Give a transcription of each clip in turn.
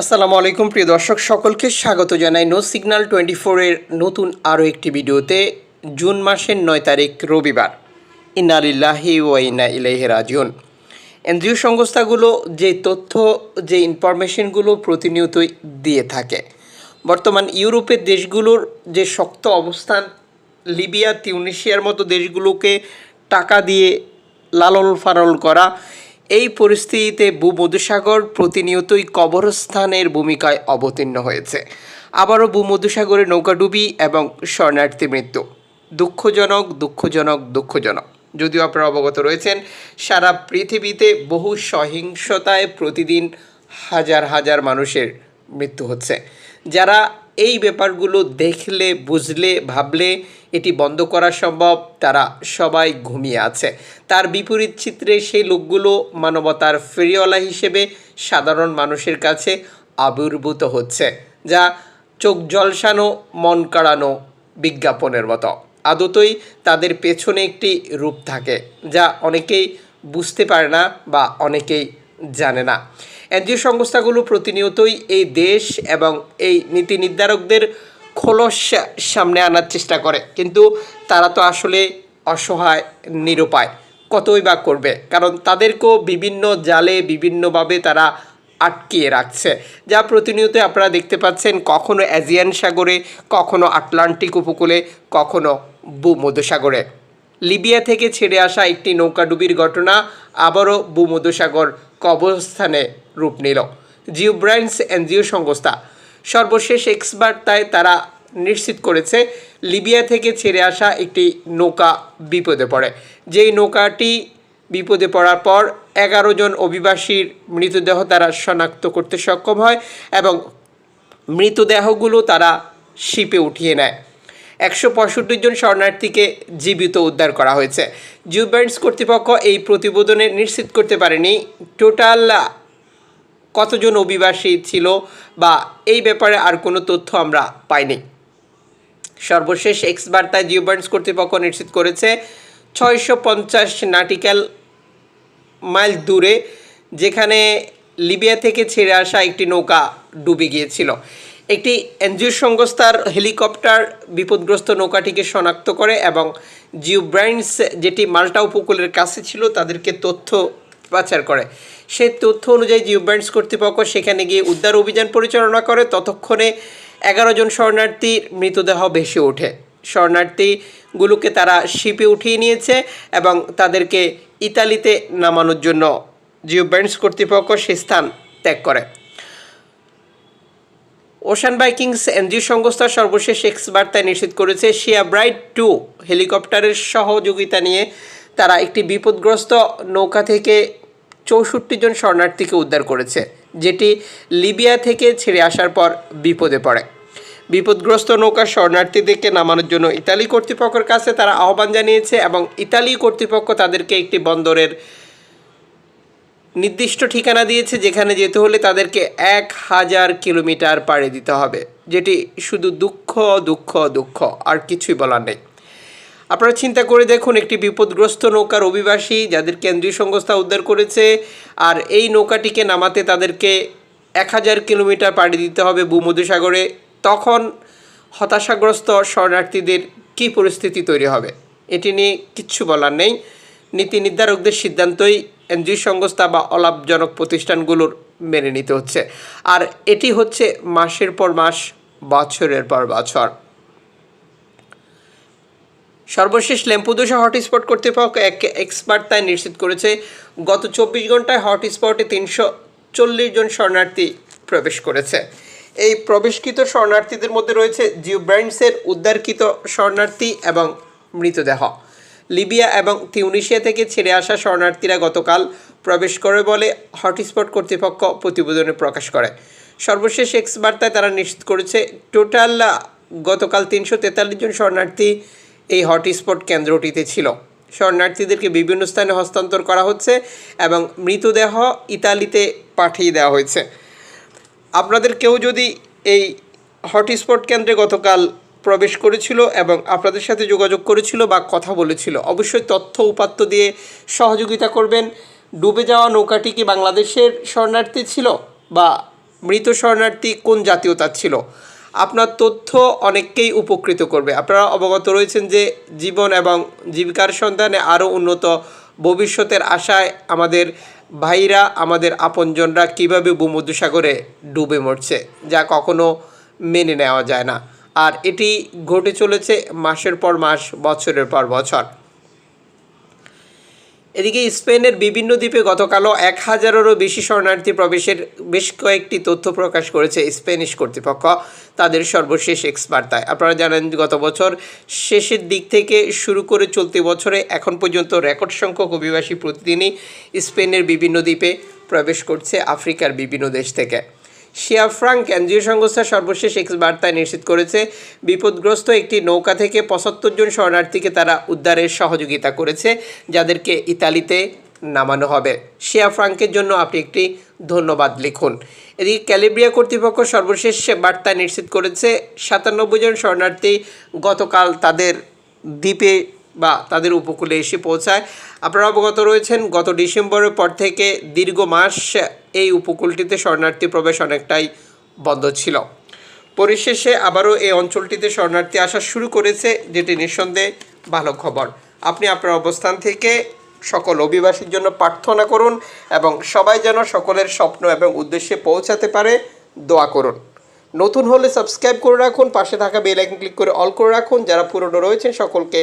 আসসালামু আলাইকুম, প্রিয় দর্শক, সকলকে স্বাগত জানাই নো সিগন্যাল টোয়েন্টি ফোরের নতুন আরও একটি ভিডিওতে। জুন মাসের নয় তারিখ, রবিবার। ইনালিল্লাহি ওয়াইনা ইলাইহি রাজিউন। এনজিও সংস্থাগুলো যে তথ্য, যে ইনফরমেশনগুলো প্রতিনিয়তই দিয়ে থাকে। বর্তমান ইউরোপের দেশগুলোর যে শক্ত অবস্থান, লিবিয়া, তিউনিশিয়ার মতো দেশগুলোকে টাকা দিয়ে লালন ফালন করা এই পরিস্থিতিতে ভূমধ্যসাগর প্রতিনিয়তই কবরস্থানের ভূমিকায় অবতীর্ণ হয়েছে। আবারও ভূমধ্যসাগরে নৌকাডুবি এবং শরণার্থী মৃত্যু। দুঃখজনক দুঃখজনক দুঃখজনক। যদিও আপনারা অবগত রয়েছেন, সারা পৃথিবীতে বহু সহিংসতায় প্রতিদিন হাজার হাজার মানুষের মৃত্যু হচ্ছে। যারা এই ব্যাপারগুলো দেখলে, বুঝলে, ভাবলে এটি বন্ধ করা সম্ভব। তারা সবাই ঘুমিয়ে আছে। তার বিপরীত চিত্রে সেই লোকগুলো মানবতার ফেরিওয়ালা হিসেবে সাধারণ মানুষের কাছে আবির্ভূত হচ্ছে, যা চোখ জলসানো, মন কাড়ানো বিজ্ঞাপনের মতো। আদতই তাদের পেছনে একটি রূপ থাকে, যা অনেকেই বুঝতে পারে না বা অনেকেই জানে না। এনজিও সংস্থাগুলো প্রতিনিয়তই এই দেশ এবং এই নীতি নির্ধারকদের খোলস সামনে আনার চেষ্টা করে। কিন্তু তারা তো আসলে অসহায়, নিরুপায়। কতই বা করবে? কারণ তাদেরকেও বিভিন্ন জালে বিভিন্নভাবে তারা আটকিয়ে রাখছে। যা প্রতিনিয়ত আপনারা দেখতে পাচ্ছেন, কখনো অ্যাজিয়ান সাগরে, কখনো আটলান্টিক উপকূলে, কখনো ভূমধ্যসাগরে। লিবিয়া থেকে ছেড়ে আসা একটি নৌকাডুবির ঘটনা আবারও ভূমধ্যসাগর কবরস্থানে রূপ নিল। জিও ব্রাইন্স এনজিও সংস্থা। সর্বশেষ এক্স বার্তায় তারা নিশ্চিত করেছে, লিবিয়া থেকে ছেড়ে আসা একটি নৌকা বিপদে পড়ে। যেই নৌকাটি বিপদে পড়ার পর এগারো জন অভিবাসীর মৃতদেহ তারা শনাক্ত করতে সক্ষম হয় এবং মৃতদেহগুলো তারা শিপে উঠিয়ে নেয়। একশো পঁয়ষট্টি জন শরণার্থীকে জীবিত উদ্ধার করা হয়েছে। জিউব্যান্ডস কর্তৃপক্ষ এই প্রতিবেদনে নিশ্চিত করতে পারেনি টোটাল কতজন অভিবাসী ছিল বা এই ব্যাপারে আর কোনো তথ্য আমরা পাইনি। সর্বশেষ এক্স বার্তায় জিওবার্নস কর্তৃপক্ষ নিশ্চিত করেছে, ছয়শো পঞ্চাশ নাটিক্যাল মাইল দূরে, যেখানে লিবিয়া থেকে ছেড়ে আসা একটি নৌকা ডুবে গিয়েছিল। একটি এনজিও সংস্থার হেলিকপ্টার বিপদগ্রস্ত নৌকাটিকে শনাক্ত করে এবং জিও ব্রাইন্স যেটি মাল্টা উপকূলের কাছে ছিল, তাদেরকে তথ্য পাচার করে। সেই তথ্য অনুযায়ী জিও ব্রাইন্স কর্তৃপক্ষ সেখানে গিয়ে উদ্ধার অভিযান পরিচালনা করে। ততক্ষণে এগারো জন শরণার্থীর মৃতদেহ ভেসে ওঠে। শরণার্থীগুলোকে তারা শিপে উঠিয়ে নিয়েছে এবং তাদেরকে ইতালিতে নামানোর জন্য জিও ব্যান্ডস কর্তৃপক্ষ সে স্থান ত্যাগ করে। ওশান বাইকিংস এনজিও সংস্থার সর্বশেষ এক্স বার্তায় নিশ্চিত করেছে শিয়া ব্রাইট টু হেলিকপ্টারের সহযোগিতা নিয়ে তারা একটি বিপদগ্রস্ত নৌকা থেকে চৌষট্টি জন শরণার্থীকে উদ্ধার করেছে, যেটি লিবিয়া থেকে ছেড়ে আসার পর বিপদে পড়ে। বিপদগ্রস্ত নৌকা শরণার্থীদেরকে নামানোর জন্য ইতালি কর্তৃপক্ষের কাছে তারা আহ্বান জানিয়েছে এবং ইতালি কর্তৃপক্ষ তাদেরকে একটি বন্দরের নির্দিষ্ট ঠিকানা দিয়েছে যেখানে যেতে হলে তাদেরকে এক হাজার কিলোমিটার পাড়ি দিতে হবে। যেটি শুধু দুঃখ দুঃখ দুঃখ, আর কিছুই বলার নেই। আপনারা চিন্তা করে দেখুন, একটি বিপদগ্রস্ত নৌকার অভিবাসী যাদের কেন্দ্রীয় সংস্থা উদ্ধার করেছে, আর এই নৌকাটিকে নামাতে তাদেরকে এক হাজার কিলোমিটার পাড়ি দিতে হবে ভূমধ্যসাগরে। তখন হতাশাগ্রস্ত শরণার্থীদের কী পরিস্থিতি তৈরি হবে? এটি নিয়ে কিচ্ছু বলার নেই। নীতি নির্ধারকদের সিদ্ধান্তই এনজিও সংস্থা বা অলাভজনক প্রতিষ্ঠানগুলোর মেনে নিতে হচ্ছে। আর এটি হচ্ছে মাসের পর মাস, বছরের পর বছর। সর্বশেষ ল্যাম্পুদোসা হটস্পট কর্তৃপক্ষ এক এক্সপার্ট তাই নিশ্চিত করেছে, গত চব্বিশ ঘন্টায় হটস্পটে তিনশো চল্লিশ জন শরণার্থী প্রবেশ করেছে। এই প্রবেশকৃত শরণার্থীদের মধ্যে রয়েছে জিও ব্র্যান্ডসের উদ্ধারকৃত শরণার্থী এবং মৃতদেহ। লিবিয়া এবং তিউনিশিয়া থেকে ছেড়ে আসা শরণার্থীরা গতকাল প্রবেশ করে বলে হটস্পট কর্তৃপক্ষ প্রতিবেদনে প্রকাশ করে। সর্বশেষ এক্স বার্তায় তারা নিশ্চিত করেছে, টোটাল গতকাল তিনশো তেতাল্লিশ জন শরণার্থী এই হটস্পট কেন্দ্রটিতে ছিল। শরণার্থীদেরকে বিভিন্ন স্থানে হস্তান্তর করা হচ্ছে এবং মৃতদেহ ইতালিতে পাঠিয়ে দেওয়া হয়েছে। আপনাদের কেউ যদি এই হটস্পট কেন্দ্রে গতকাল প্রবেশ করেছিল এবং আপনাদের সাথে যোগাযোগ করেছিল বা কথা বলেছিল। অবশ্যই তথ্য উপাত্ত দিয়ে সহযোগিতা করবেন। ডুবে যাওয়া নৌকাটি কি বাংলাদেশের শরণার্থী ছিল বা মৃত শরণার্থী কোন জাতীয়তার ছিল? আপনার তথ্য অনেককেই উপকৃত করবে। আপনারা অবগত রয়েছেন যে জীবন এবং জীবিকার সন্ধানে আরও উন্নত ভবিষ্যতের আশায় আমাদের ভাইরা, আমাদের আপনজনরা কীভাবে ভূমধ্যসাগরে ডুবে মরছে, যা কখনো মেনে নেওয়া যায় না। আর এটি ঘটে চলেছে মাসের পর মাস, বছরের পর বছর। এদিকে স্পেনের বিভিন্ন দ্বীপে গতকালও এক হাজারেরও বেশি শরণার্থী প্রবেশের বেশ কয়েকটি তথ্য প্রকাশ করেছে স্প্যানিশ কর্তৃপক্ষ, তাদের সর্বশেষ এক্স বার্তায় আপনারা জানেন গত বছর শেষের দিক থেকে শুরু করে চলতি বছরে এখন পর্যন্ত রেকর্ড সংখ্যক অভিবাসী প্রতিদিনই স্পেনের বিভিন্ন দ্বীপে প্রবেশ করছে আফ্রিকার বিভিন্ন দেশ থেকে। শিয়া ফ্রাঙ্ক কেন্দ্রীয় সংস্থা সর্বশেষ এক্স বার্তায় নিশ্চিত করেছে, বিপদগ্রস্ত একটি নৌকা থেকে পঁচাত্তর জন শরণার্থীকে তারা উদ্ধারের সহযোগিতা করেছে, যাদেরকে ইতালিতে নামানো হবে। শিয়া ফ্রাঙ্কের জন্য আপনি একটি ধন্যবাদ লিখুন। এদিকে ক্যালিব্রিয়া কর্তৃপক্ষ সর্বশেষ বার্তায় নিশ্চিত করেছে, সাতানব্বই জন শরণার্থী গতকাল তাদের দ্বীপে বা তাদের উপকূলে এসে পৌঁছায়। আপনারা অবগত রয়েছেন, গত ডিসেম্বরের পর থেকে দীর্ঘ মাস এই উপকূলটিতে শরণার্থী প্রবেশ অনেকটাই বন্ধ ছিল। পরিশেষে আবারও এই অঞ্চলটিতে শরণার্থী আসা শুরু করেছে, যেটি নিঃসন্দেহে ভালো খবর। আপনি আপনার অবস্থান থেকে সকল অভিবাসীর জন্য প্রার্থনা করুন এবং সবাই যেন সকলের স্বপ্ন এবং উদ্দেশ্যে পৌঁছাতে পারে, দোয়া করুন। নতুন হলে সাবস্ক্রাইব করে রাখুন, পাশে থাকা বেল আইকন ক্লিক করে অল করে রাখুন, যারা পুরনো রয়েছেন সকলকে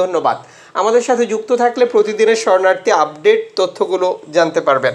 ধন্যবাদ। আমাদের সাথে যুক্ত থাকলে প্রতিদিনের শরণার্থী আপডেট তথ্যগুলো জানতে পারবেন।